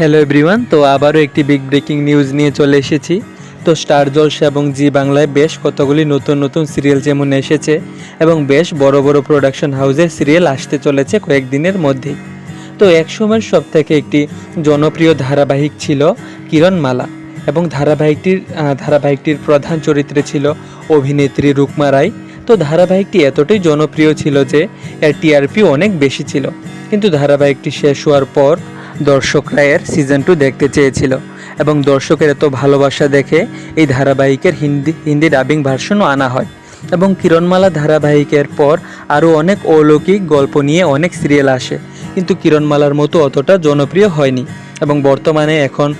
Hello everyone তো আবারও একটি বিগ ব্রেকিং নিউজ নিয়ে চলে এসেছি। তো স্টার জলসা এবং জি বাংলায় বেশ কতগুলি নতুন নতুন সিরিয়াল যেমন এসেছে এবং বেশ বড় বড় প্রোডাকশন হাউসের সিরিয়াল আসতে চলেছে কয়েকদিনের মধ্যেই। তো একসময়ের সব থেকে একটি জনপ্রিয় ধারাবাহিক ছিল কিরণমালা এবং ধারাবাহিকটির ধারাবাহিকটির প্রধান চরিত্রে ছিল অভিনেত্রী রুকমা রায়। তো ধারাবাহিকটি এতটাই জনপ্রিয় ছিল যে এর টিআরপি অনেক বেশি ছিল। কিন্তু ধারাবাহিকটি শেষ হওয়ার পর দর্শকরা এর সিজন টু দেখতে চেয়েছিল। এবং দর্শকের এত ভালোবাসা দেখে এই ধারাবাহিকের হিন্দি হিন্দি ডাবিং ভার্সনও আনা হয়। এবং কিরণমালা ধারাবাহিকের পর আরও অনেক অলৌকিক গল্প নিয়ে অনেক সিরিয়াল আসে। কিন্তু কিরণমালার মতো অতটা জনপ্রিয় হয়নি। এবং বর্তমানে এখন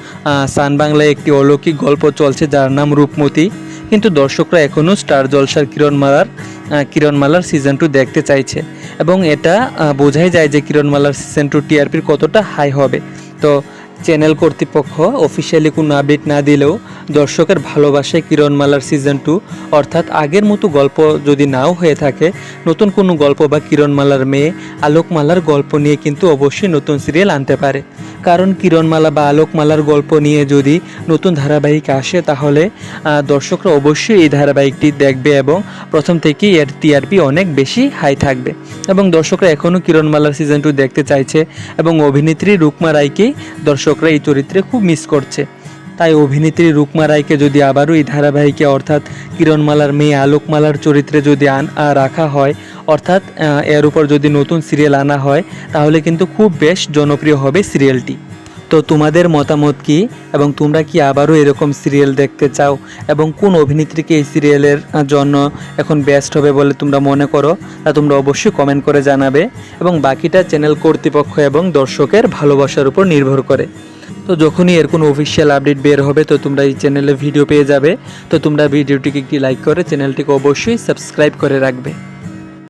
সান বাংলায় একটি অলৌকিক গল্প চলছে যার নাম রূপমতি। কিন্তু দর্শকরা এখনও স্টার জলসার কিরণমালার কিরণমালার সিজন টু দেখতে চাইছে। এবং এটা বোঝাই যায় যে কিরণমালার সিজন টু টিআরপির কতটা হাই হবে। তো চ্যানেল কর্তৃপক্ষ অফিসিয়ালি কোনো আপডেট না দিলেও দর্শকের ভালোবাসায় কিরণমালার সিজন টু অর্থাৎ আগের মতো গল্প যদি নাও হয়ে থাকে, নতুন কোনো গল্প বা কিরণমালার মেয়ে আলোকমালার গল্প নিয়ে কিন্তু অবশ্যই নতুন সিরিয়াল আনতে পারে। কারণ কিরণমালা বা আলোকমালার গল্প নিয়ে যদি নতুন ধারাবাহিক আসে, তাহলে দর্শকরা অবশ্যই এই ধারাবাহিকটি দেখবে এবং প্রথম থেকেই এর টিআরপি অনেক বেশি হাই থাকবে। এবং দর্শকরা এখনও কিরণমালার সিজন টু দেখতে চাইছে এবং অভিনেত্রী রুকমা রায়কেই দর্শকরা এই চরিত্রে খুব মিস করছে। তাই অভিনেত্রী রুকমা রায়কে যদি আবারও এই ধারাবাহিকে অর্থাৎ কিরণমালার মেয়ে আলোকমালার চরিত্রে যদি আন রাখা হয়, অর্থাৎ এর উপর যদি নতুন সিরিয়াল আনা হয়, তাহলে কিন্তু খুব বেশ জনপ্রিয় হবে সিরিয়ালটি তো তোমাদের মতামত কি? এবং তোমরা কি আবারও এরকম সিরিয়াল দেখতে চাও? এবং কোন অভিনেত্রীকে এই সিরিয়ালের জন্য এখন বেস্ট হবে বলে তোমরা মনে করো? তা তোমরা অবশ্যই কমেন্ট করে জানাবে। এবং বাকিটা চ্যানেল কর্তৃপক্ষ এবং দর্শকের ভালোবাসার উপর নির্ভর করে। তো যখনই এর কোনো অফিসিয়াল আপডেট বের হবে, তো তোমরা এই চ্যানেলে ভিডিও পেয়ে যাবে। তো তোমরা ভিডিওটিকে একটি লাইক করে চ্যানেলটিকে অবশ্যই সাবস্ক্রাইব করে রাখবে।